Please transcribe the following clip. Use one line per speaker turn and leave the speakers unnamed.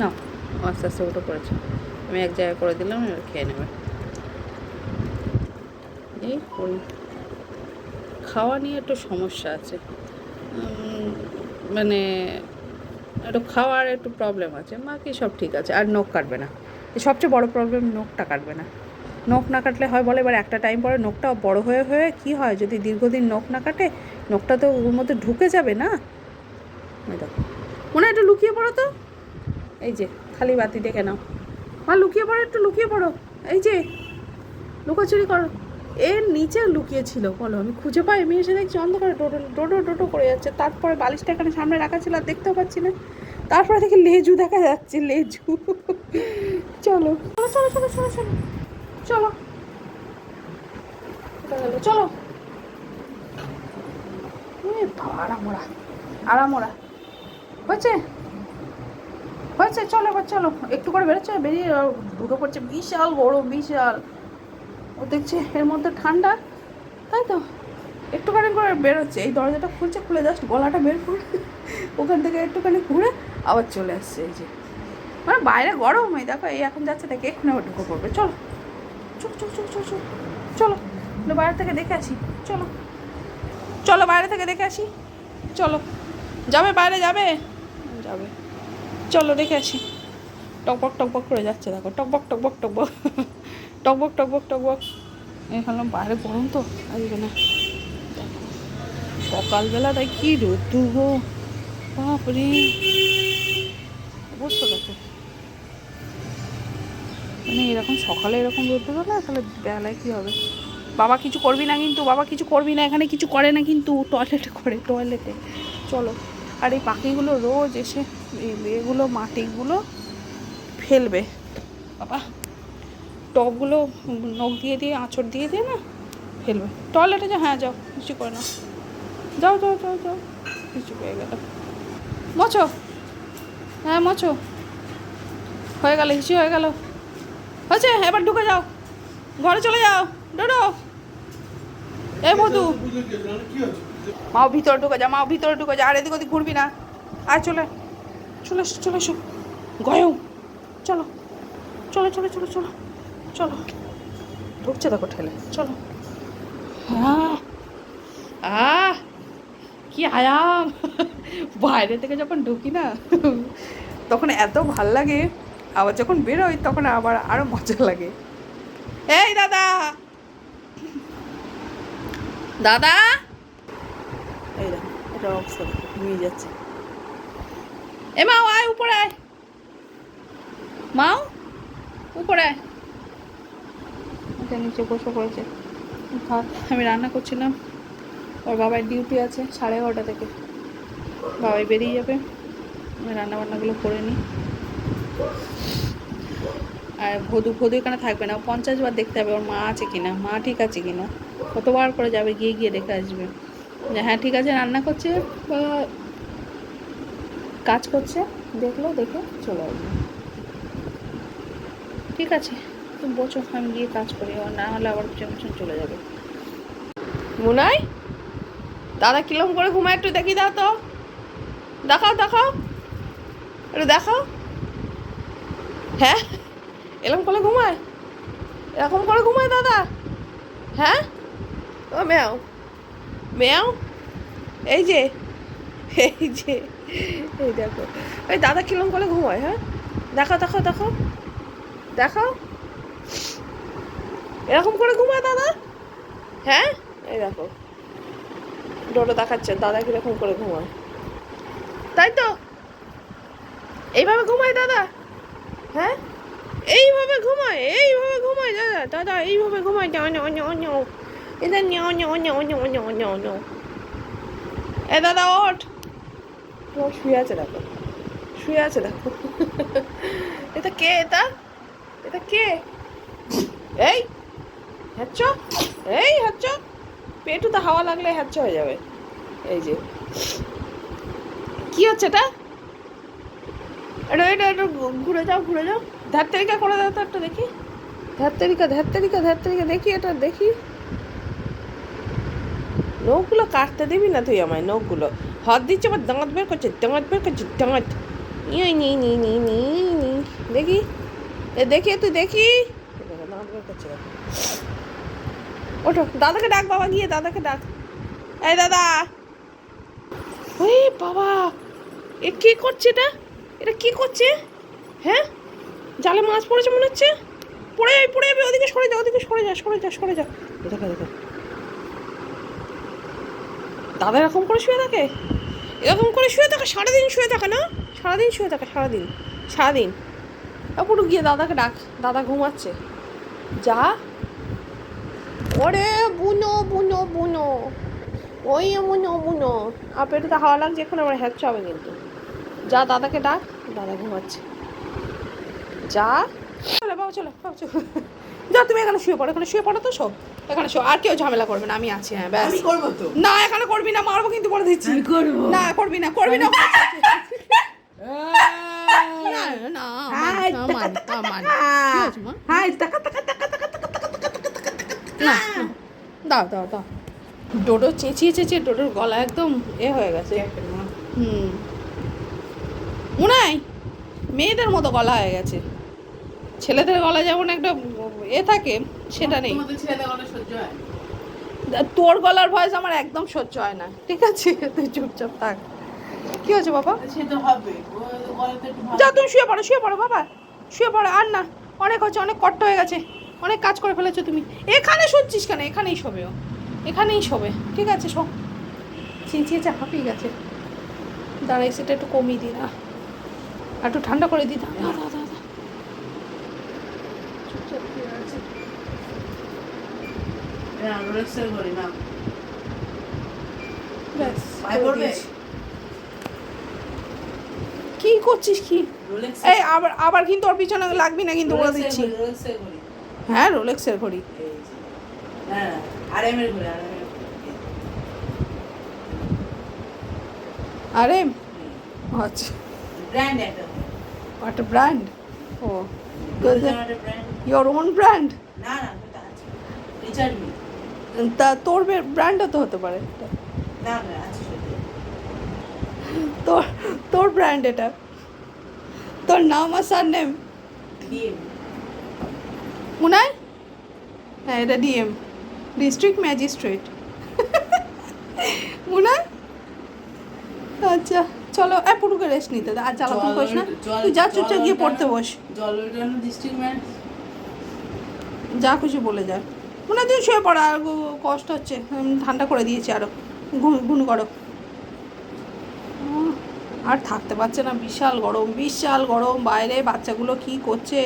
না আস্তে আস্তে ওটা পড়েছে আমি এক জায়গায় করে দিলাম, এবার খেয়ে নেবে। এই করি খাওয়া নিয়ে একটু সমস্যা আছে। মানে একটু খাওয়ার একটু প্রবলেম আছে, বাকি সব ঠিক আছে, আর নখ কাটবে না। সবচেয়ে বড় প্রবলেম নখটা কাটবে না। নখ না কাটলে হয় বলে, এবার একটা টাইম পরে নখটা বড় হয়ে হয়ে কি হয়? যদি দীর্ঘদিন নখ না কাটে, নখটা তো ওর মধ্যে ঢুকে যাবে না? দেখো। মনে হয় একটু লুকিয়ে পড়ো তো। এই যে খালি বাতি দেখে নাও। মা লুকিয়ে পড়ো একটু লুকিয়ে পড়ো। এই যে লুকোচুরি করো। এর নিচে লুকিয়ে ছিল বলো আমি খুঁজে পাই আমি এসে দেখছি অন্ধকারে ডোডো ডোডো ডোডো করে যাচ্ছে। তারপরে বালিশটা এখানে সামনে রাখা ছিল আর দেখতেও পাচ্ছি না। তারপরে দেখি লেজু দেখা যাচ্ছে লেজু। চলো। চলো চলো চলো চলো চলো। গেলো? চলো। এ বাবা, আরামোরা হয়েছে চলো এবার, চলো। একটু করে বেরোচ্ছে, বেরিয়ে ঢুকে পড়ছে। বিশাল বড় বিশাল। ও দেখছে এর মধ্যে ঠান্ডা। তাই তো, একটুখানি করে বেরোচ্ছে। এই দরজাটা খুলছে, খুলে জাস্ট গলাটা বের করে ওখান থেকে একটুখানি ঘুরে আবার চলে আসছে এই যে। মানে বাইরে গরম এই দেখো, এই এখন যাচ্ছে, দেখে এক্ষুনি আবার ঢুকে পড়বে। চলো চুপ চুপ চুপ চুপ চলো বাইরে থেকে দেখে আসি, চলো। চলো বাইরে থেকে দেখে আসি, চলো। যাবে, বাইরে যাবে? যাবে। চলো দেখে আসি। টকবক টকবক করে যাচ্ছে, দেখো। টকবক টকবক টকবক টকবক টকবক টকবক এখানে বাইরে গরম তো আজকে না। সকালবেলা তাই কি রোদ্দু গো। বাপরে। অবস্থা দেখো। মানে এরকম সকালে এরকম রোদ্দুর না তাহলে বেলায় কী হবে? বাবা কিছু করবি না কিন্তু, বাবা কিছু করবি না, এখানে কিছু করে না কিন্তু টয়লেটে করে টয়লেটে চলো। আর এই পাখিগুলো রোজ এসে এগুলো মাটিগুলো ফেলবে। বাবা টবগুলো নখ দিয়ে দিয়ে আঁচড় দিয়ে দিয়ে না ফেলবে। টয়লেটে যাও হ্যাঁ যাও কিছু করে না যাও যাও যাও যাও কিছু হয়ে গেল। মোছো হ্যাঁ মোছো হয়ে গেল হিসু হয়ে গেল। হয়েছে? এবার ঢুকে যাও। ঘরে চলে যাও। ডোডো। এ মধু। মাও ভিতরে ঢুকে যা মাও ভিতরে ঢুকে যা আর এদিক ওদিক ঘুরবি না। আর চলে। চলে এসো চলে এসো। গয়ও। চলো চলো চলো চলো চলো চলো। ঢুকছে দেখো ঠেলে। চলো। হ্যাঁ আহ, কি আয়াম। বাইরে থেকে যখন ঢুকি না, তখন এত ভালো লাগে, আবার যখন বেরোই তখন আবার আরও মজা লাগে। এই দাদা! দাদা! এই দেখো, এটা অবস্থা ঘুমিয়ে যাচ্ছে। এ মাও আয়, উপরে আয়। মাও উপরে আয়। নিচে বসে পড়েছে। ভাত আমি রান্না করছিলাম। ওর বাবার ডিউটি আছে সাড়ে এগারোটা থেকে। বাবাই বেরিয়ে যাবে। আমি রান্না বান্নাগুলো করে নিই। আর ভদু ভদু এখানে থাকবে না। পঞ্চাশ বার দেখতে হবে ওর মা আছে কিনা। মা ঠিক আছে কিনা। কতবার করে যাবে, গিয়ে গিয়ে দেখে আসবে। হ্যাঁ ঠিক আছে, রান্না করছে বা কাজ করছে, দেখল, দেখে চলে আসবে ঠিক আছে, তুমি বসো, আমি গিয়ে কাজ করি না হলে আবার পিছন পিছন চলে যাবে। মুনাই, দাদা কিরম করে ঘুমায় একটু দেখি দাও তো। দেখাও দেখাও। একটু দেখাও। হ্যাঁ এরকম করে ঘুমায়? এরকম করে ঘুমায় দাদা? হ্যাঁ? ও, মেয়াও। মেয়াও? এই যে এই যে। এই দেখো। এই দাদা কিরম করে ঘুমায় হ্যাঁ? দেখো দেখো দেখো দেখো এরকম করে ঘুমায় দাদা? হ্যাঁ? এই দেখো। ডোটো দেখাচ্ছে, দাদা কীরকম করে ঘুমায়। তাই তো? এইভাবে ঘুমায় দাদা? হ্যাঁ? এইভাবে ঘুমায় এইভাবে ঘুমায় দাদা। দাদা, এইভাবে ঘুমায় অন্য অন্য অন্য এটা অন্য অন্য অন্য অন্য অন্য অন্য অন্য এ দাদা, ওঠ। ও শুয়ে আছে দেখো। শুয়ে আছে দেখো। এটা কে এটা? এটা কে? এই হ্যাচ্ছ এই হ্যাচ্ছ পেটুতে হাওয়া লাগলে হ্যাচ্ছ হয়ে যাবে। এই যে। কি হচ্ছে এটা? এটা এটা একটু ঘুরে যাও ঘুরে যাও। ধার তারিকা করে দাও তো একটা দেখি। ধার তারিকা ধার তারিকা ধার তারিকা দেখি এটা, দেখি। নখগুলো কাটতে দিবি না তুই আমায়? নখগুলো। হাত দিচ্ছে আবার দাঁত বের করছে দাঁত বের করছে দাঁত ইয়ে নি নি নি নি নি দেখি এ দেখি তুই দেখি ওঠো দাদাকে ডাক, বাবা, গিয়ে দাদাকে ডাক। এই দাদা। ওই বাবা, এ কি করছে এটা? এটা কি করছে? হ্যাঁ? জালে মাছ পড়েছে মনে হচ্ছে? পড়ে পড়ে যাবে, ওদিকে সরে যা, ওদিকে সরে যা সরে যা সরে যা। দেখো দেখো। দাদা এরকম করে শুয়ে থাকে? এরকম করে শুয়ে থাকে? সারাদিন শুয়ে থাকে না? সারাদিন শুয়ে থাকে, সারাদিন। সারাদিন। পুরো গিয়ে দাদাকে ডাক, দাদা ঘুমাচ্ছে। যা। ওরে বুনো বুনো বুনো। ওই বুনো বুনো। আর পেটে হাওয়া লাগছে, এখন আমার হ্যাচ্ছে হবে কিন্তু। যা, দাদাকে ডাক, দাদা ঘুমাচ্ছে। যা। চলো, বাবা চলো বাবা, চলো। যা, তুমি এখানে শুয়ে পড়ো, এখানে শুয়ে পড়ো তো সব। এখানে শো আর কেউ ঝামেলা করবে না আমি আছি হ্যাঁ ব্যাস
করব তো
না এখানে করবি না মারবো কিন্তু বলে দিচ্ছি
আমি
না করবি না করবি না দাও দাও দাও ডোডো চেঁচিয়ে চেঁচিয়ে ডোডোর গলা একদম এ হয়ে গেছে হুম মনে হয় মেয়েদের মতো গলা হয়ে গেছে ছেলেদের গলা যেমন একটা এ থাকে সেটা নেই। তোর গলার ভয়েস আমার একদম সহ্য হয় না ঠিক আছে? তুই চুপচাপ থাক। কি হয়েছে বাবা? যা তুমি শুয়ে পড়ো শুয়ে পড়ো বাবা শুয়ে পড়ো আর না অনেক হচ্ছে অনেক কট্ট হয়ে গেছে অনেক কাজ করে ফেলেছো তুমি। এখানে শুনছিস কেন? এখানেই শোবে ও এখানেই শোবে ঠিক আছে শো। চিঁচিয়েছে হাঁপিয়ে গেছে। দাঁড়াই সেটা একটু কমিয়ে দিই না। একটু ঠান্ডা করে দিই দাও কি করছিস কি? এই আবার আবার কিন্তু ওর পিছনে লাগবি না কিন্তু বলে দিচ্ছি। হ্যাঁ রোলেক্সের ঘড়ি
আরে
আচ্ছা।
ব্র্যান্ড একটা
ব্র্যান্ড ও
ব্র্যান্ড
ইয়োর ওন ব্র্যান্ড
না না রিচার্ড
তা তোর ব্র্যান্ডও তো হতে পারে।
না না
তোর তোর ব্র্যান্ড এটা। তোর নাম আর সার নেম মনে হয় এটা ডিএম ডিস্ট্রিক্ট ম্যাজিস্ট্রেট হয় আচ্ছা চলো এ পুরুকে রেস্ট নিতে আর জ্বালাতন করিস না। তুই যা
জল
চুপচাপ গিয়ে পড়তে বস।
জলটানো ডিস্ট্রিক্ট ম্যান
যা খুশি বলে যায়। মনে হয় শুয়ে পড়া, আর কষ্ট হচ্ছে। ঠান্ডা করে দিয়েছি আরও ঘুম ঘুম করো। আর থাকতে পারছে না। বিশাল গরম বিশাল গরম। বাইরে বাচ্চাগুলো কি করছে?